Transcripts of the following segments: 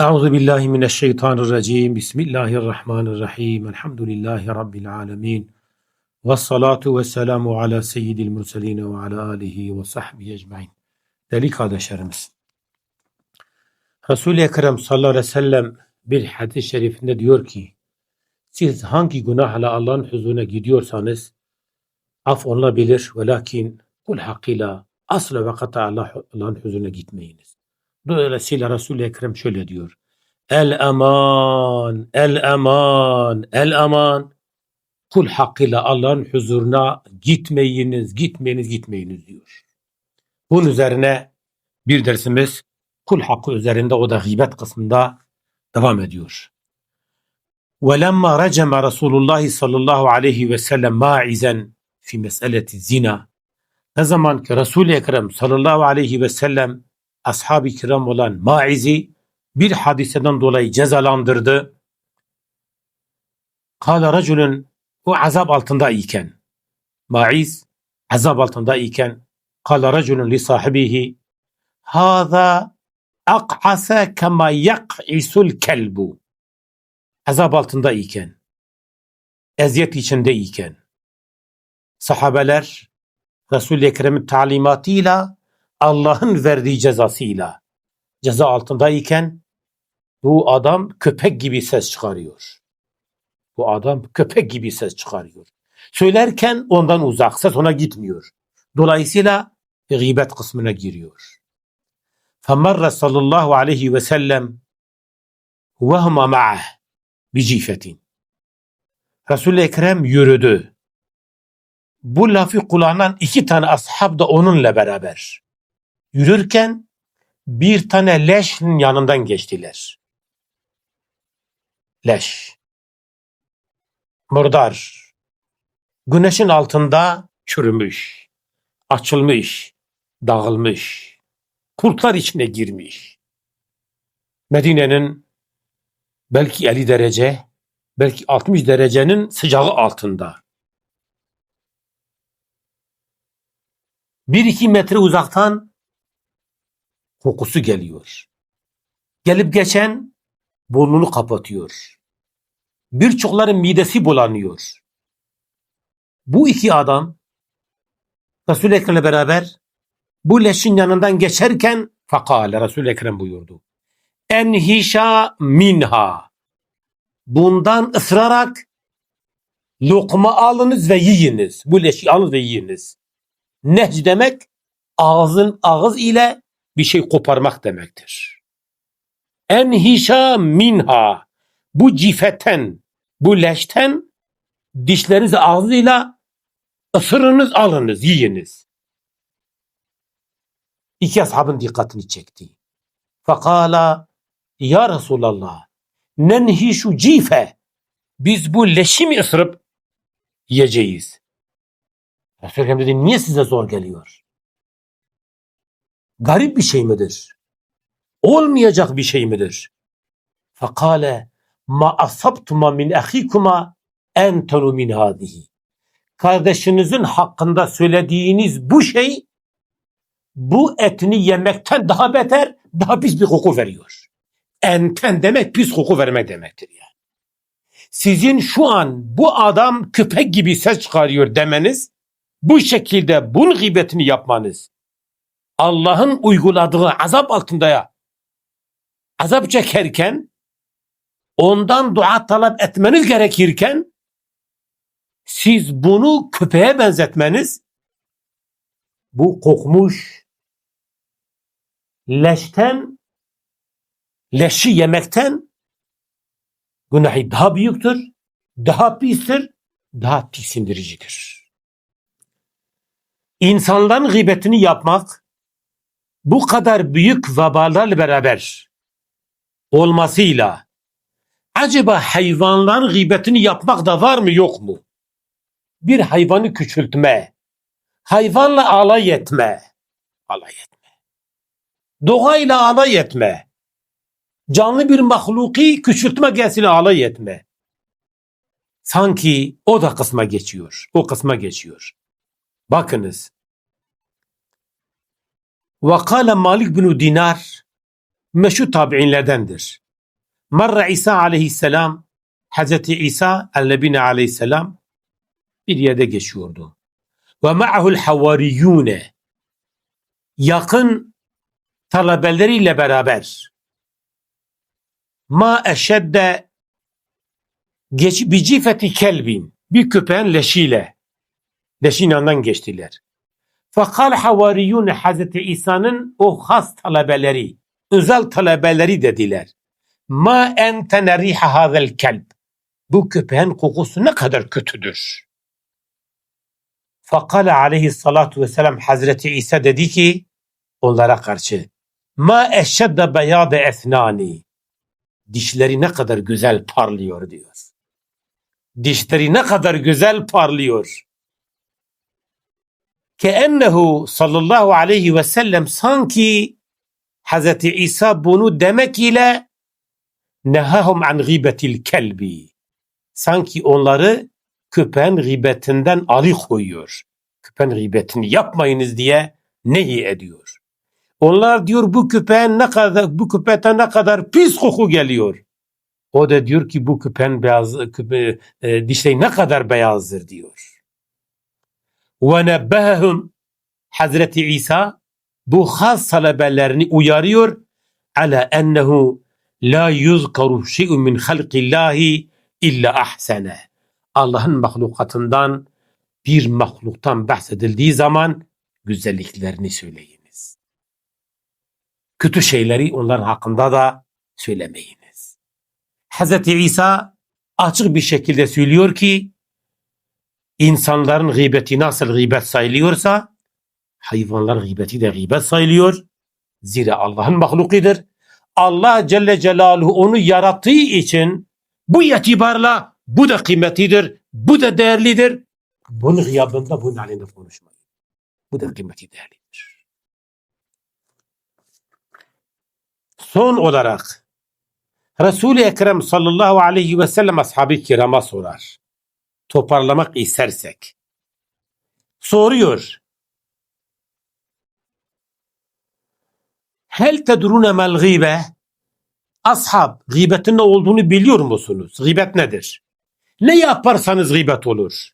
Euzu billahi mineşşeytanirracim. Bismillahirrahmanirrahim. Elhamdülillahi rabbil alamin. Ves salatu vesselamu ala seyyidil murselin ve ala alihi ve sahbihi ecmaîn. Değerli kardeşlerimiz. Resul-i Ekrem sallallahu aleyhi ve sellem bir hadis-i şerifinde diyor ki siz hangi günahla Allah'ın huzuruna gidiyorsanız af olunabilir ve lakin kul hakkıyla asla ve kata Allah- Allah'ın huzuruna gitmeyiniz. Dolayısıyla Resul-i Ekrem şöyle diyor. El eman, el eman, el eman. Kul hakkıyla Allah'ın huzuruna gitmeyiniz, gitmeyiniz, gitmeyiniz diyor. Bunun üzerine bir dersimiz kul hakkı üzerinde o da gıybet kısmında devam ediyor. وَلَمَّا رَجَمَ رَسُولُ اللّٰهِ sallallahu aleyhi ve sellem maizen fi meseleti zina. Ne zaman ki Resul-i Ekrem sallallahu aleyhi ve sellem ashab-ı kiram olan Maiz'i bir hadiseden dolayı cezalandırdı. Kale raculun o azap altında iken Maiz azap altında iken kale raculun li sahibihi Hâzâ ak'asa kema yak'isul kelbu azap altında iken eziyet içinde iken sahabeler Resul-i Ekrem'in talimatıyla Allah'ın verdiği cezasıyla ceza altındayken bu adam köpek gibi ses çıkarıyor. Bu adam köpek gibi ses çıkarıyor. Söylerken ondan uzak, ses ona gitmiyor. Dolayısıyla gıybet kısmına giriyor. فَمَرَّ sallallahu aleyhi ve sellem وَهُمَ مَعَهِ بِجِيفَةٍ Resul-i Ekrem yürüdü. Bu lafı kullanan iki tane ashab da onunla beraber. Yürürken bir tane leşin yanından geçtiler. Leş. Murdar. Güneşin altında çürümüş, açılmış, dağılmış, kurtlar içine girmiş. Medine'nin belki 50 derece, belki 60 derecenin sıcağı altında. Bir iki metre uzaktan kokusu geliyor. Gelip geçen burnunu kapatıyor. Birçokların midesi bulanıyor. Bu iki adam Resul-i Ekrem'le beraber bu leşin yanından geçerken fakale Resul-i Ekrem buyurdu. Enhişa minha. Bundan ısırarak lokma alınız ve yiyiniz. Bu leşi alın ve yiyiniz. Nehc demek ağzın ağız ile bir şey koparmak demektir. Enhişa minha bu cifetten, bu leşten dişlerinizi ağzıyla ısırınız, alınız, yiyiniz. İki ashabın dikkatini çekti. Fakala ya Resulallah nenhişu cife biz bu leşi mi ısırıp yiyeceğiz? Resul dedi niye size zor geliyor? Garip bir şey midir? Olmayacak bir şey midir? Fakale ma asabtuma min ahikuma entenu min hadihi. Kardeşinizin hakkında söylediğiniz bu şey bu etini yemekten daha beter, daha pis bir koku veriyor. Enten demek pis koku vermek demektir yani. Sizin şu an bu adam köpek gibi ses çıkarıyor demeniz, bu şekilde bunun gıybetini yapmanız, Allah'ın uyguladığı azap altında ya, azap çekerken, ondan dua talep etmeniz gerekirken, siz bunu köpeğe benzetmeniz, bu kokmuş, leşten, leşi yemekten günahı daha büyüktür, daha pistir, daha tiksindiricidir. İnsanların gıybetini yapmak bu kadar büyük vabalarla beraber olmasıyla acaba hayvanların gıybetini yapmak da var mı yok mu? Bir hayvanı küçültme, hayvanla alay etme, alay etme. Doğayla alay etme. Canlı bir mahluki küçültme gelsine alay etme. Sanki o da kısma geçiyor. O kısma geçiyor. Bakınız. Ve Malik bin Dinar meşhur tabi'inlerdendir. Marra İsa aleyhisselam Hazreti İsa el-Nebine aleyhisselam bir yerde geçiyordu. Ve ma'ahul havariyune yakın talebeleriyle beraber ma eşedde geç bicifeti kelbin bir köpeğin leşiyle leşin yanından geçtiler. Fakal havariyun Hazreti İsa'nın o has talebeleri, özel talebeleri dediler. Ma entene riha hazel kelb. Bu köpeğin kokusu ne kadar kötüdür. Fakale aleyhissalatu vesselam Hazreti İsa dedi ki onlara karşı Ma eşedde beyade esnani. Dişleri ne kadar güzel parlıyor diyor. Dişleri ne kadar güzel parlıyor. Keennehu sallallahu aleyhi ve sellem sanki Hazreti İsa bunu demek ile nehahum an gıbetil kelbi. Sanki onları köpeğin gıybetinden alıkoyuyor. Köpeğin gıybetini yapmayınız diye nehi ediyor. Onlar diyor bu köpeğin ne kadar bu köpekten ne kadar pis koku geliyor. O da diyor ki bu köpeğin beyaz köpe, e, dişleri ne kadar beyazdır diyor. Ve nebbehum Hazreti İsa bu has talebelerini uyarıyor ala ennehu la yuzkaru şey'un min halqillahi illa ahsene. Allah'ın mahlukatından bir mahluktan bahsedildiği zaman güzelliklerini söyleyiniz. Kötü şeyleri onların hakkında da söylemeyiniz. Hazreti İsa açık bir şekilde söylüyor ki insanların gıybeti nasıl gıybet sayılıyorsa hayvanlar gıybeti de gıybet sayılıyor. Zira Allah'ın mahlukidir. Allah Celle Celaluhu onu yarattığı için bu itibarla bu da kıymetlidir, bu da değerlidir. Bunun gıyabında bunun halinde konuşmayın. Bu da kıymeti değerlidir. Son olarak Resul-i Ekrem sallallahu aleyhi ve sellem ashab-ı kirama sorar. Toparlamak istersek. Soruyor. Hel tedrune mel gıbe? Ashab, gıybetin ne olduğunu biliyor musunuz? Gıybet nedir? Ne yaparsanız gıybet olur.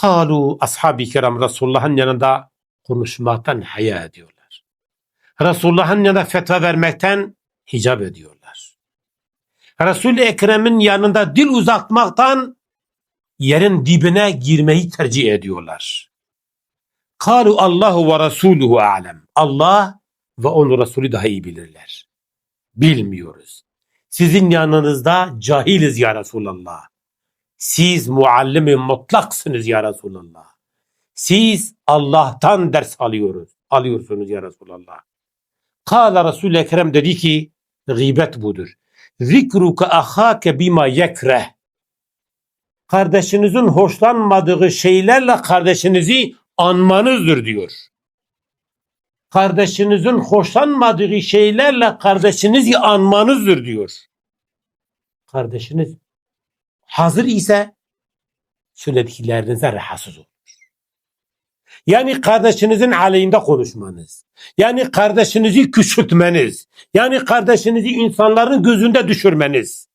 Kalu ashab-ı kiram Resulullah'ın yanında konuşmaktan haya ediyorlar. Resulullah'ın yanında fetva vermekten hicap ediyorlar. Resul-i Ekrem'in yanında dil uzatmaktan yerin dibine girmeyi tercih ediyorlar. Kalu Allahu ve Resuluhu alem. Allah ve onun Resulü daha iyi bilirler. Bilmiyoruz. Sizin yanınızda cahiliz ya Resulallah. Siz muallimi mutlaksınız ya Resulallah. Siz Allah'tan ders alıyoruz. Alıyorsunuz ya Resulallah. Kala Resul-i Ekrem dedi ki gıybet budur. Zikruka ahake bima yekreh. Kardeşinizin hoşlanmadığı şeylerle kardeşinizi anmanızdır diyor. Kardeşinizin hoşlanmadığı şeylerle kardeşinizi anmanızdır diyor. Kardeşiniz hazır ise söylediklerinize rahatsız olur. Yani kardeşinizin aleyhinde konuşmanız. Yani kardeşinizi küçültmeniz. Yani kardeşinizi insanların gözünde düşürmeniz.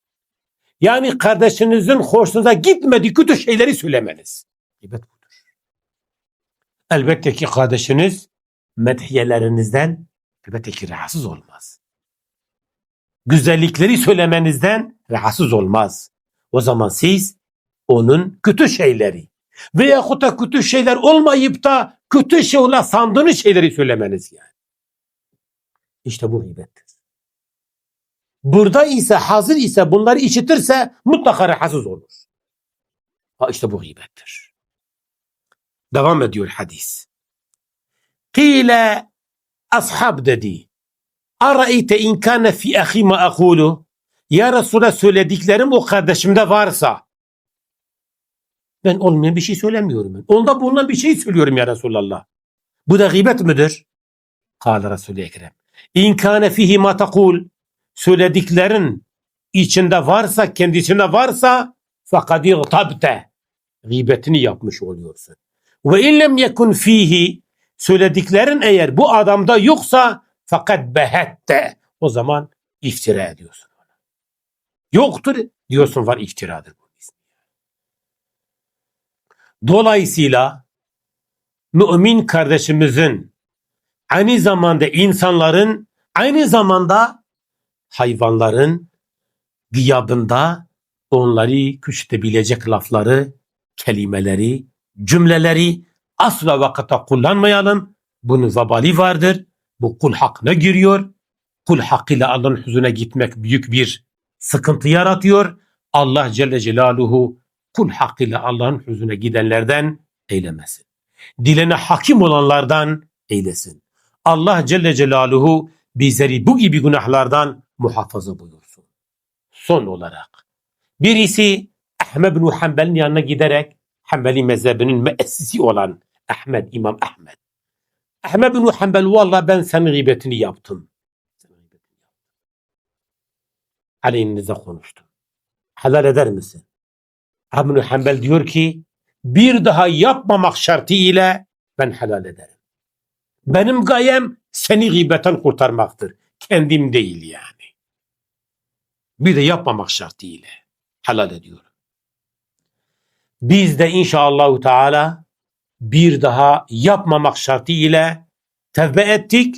Yani kardeşinizin hoşunuza gitmediği kötü şeyleri söylemeniz. Gıybet budur. Elbette ki kardeşiniz medhiyelerinizden elbette ki rahatsız olmaz. Güzellikleri söylemenizden rahatsız olmaz. O zaman siz onun kötü şeyleri veyahut da kötü şeyler olmayıp da kötü şey olan sandığınız şeyleri söylemeniz yani. İşte bu gıybettir. Burada ise hazır ise bunları işitirse mutlaka rahatsız olur. Ha işte bu gıybettir. Devam ediyor hadis. Kile ashab dedi. Arayte in kana fi ahi ma aqulu. Ya Resul'a söylediklerim o kardeşimde varsa. Ben olmayan bir şey söylemiyorum. Ben. Onda bulunan bir şey söylüyorum ya Resulallah. Bu da gıybet midir? Kâle Resul-i Ekrem. İn kâne fihi ma takul. Söylediklerin içinde varsa, kendisinde varsa fakat irtabte. Gıybetini yapmış oluyorsun. Ve in lem yekun fihi. Söylediklerin eğer bu adamda yoksa fakat behette. O zaman iftira ediyorsun. Yoktur diyorsun var iftiradır. Dolayısıyla mümin kardeşimizin aynı zamanda insanların aynı zamanda hayvanların gıyabında onları küçültebilecek lafları, kelimeleri, cümleleri asla vakıta kullanmayalım. Bunun vebali vardır. Bu kul hakkına giriyor. Kul hakkıyla Allah'ın huzuruna gitmek büyük bir sıkıntı yaratıyor. Allah Celle Celaluhu kul hakkıyla Allah'ın huzuruna gidenlerden eylemesin. Diline hakim olanlardan eylesin. Allah Celle Celaluhu bizleri bu gibi günahlardan muhafaza buyursun. Son olarak birisi Ahmed bin Hanbel'in yanına giderek Hanbeli mezhebinin müessisi olan Ahmed, İmam Ahmed. Ahmed bin Hanbel valla ben senin gıybetini yaptım. Aleyhinize konuştum. Helal eder misin? Ahmed bin Hanbel diyor ki bir daha yapmamak şartı ile ben helal ederim. Benim gayem seni gıybetten kurtarmaktır. Kendim değil yani. Bir de yapmamak şartı ile helal ediyorum. Biz de inşallahü teala bir daha yapmamak şartı ile tevbe ettik,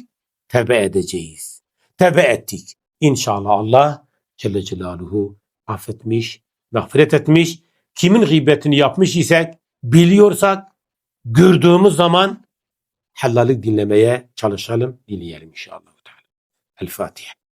tevbe edeceğiz. Tevbe ettik. İnşallah Allah Celle Celaluhu affetmiş, mağfiret etmiş. Kimin gıybetini yapmış isek, biliyorsak, gördüğümüz zaman helallik dinlemeye çalışalım, dinleyelim inşallah. El Fatiha.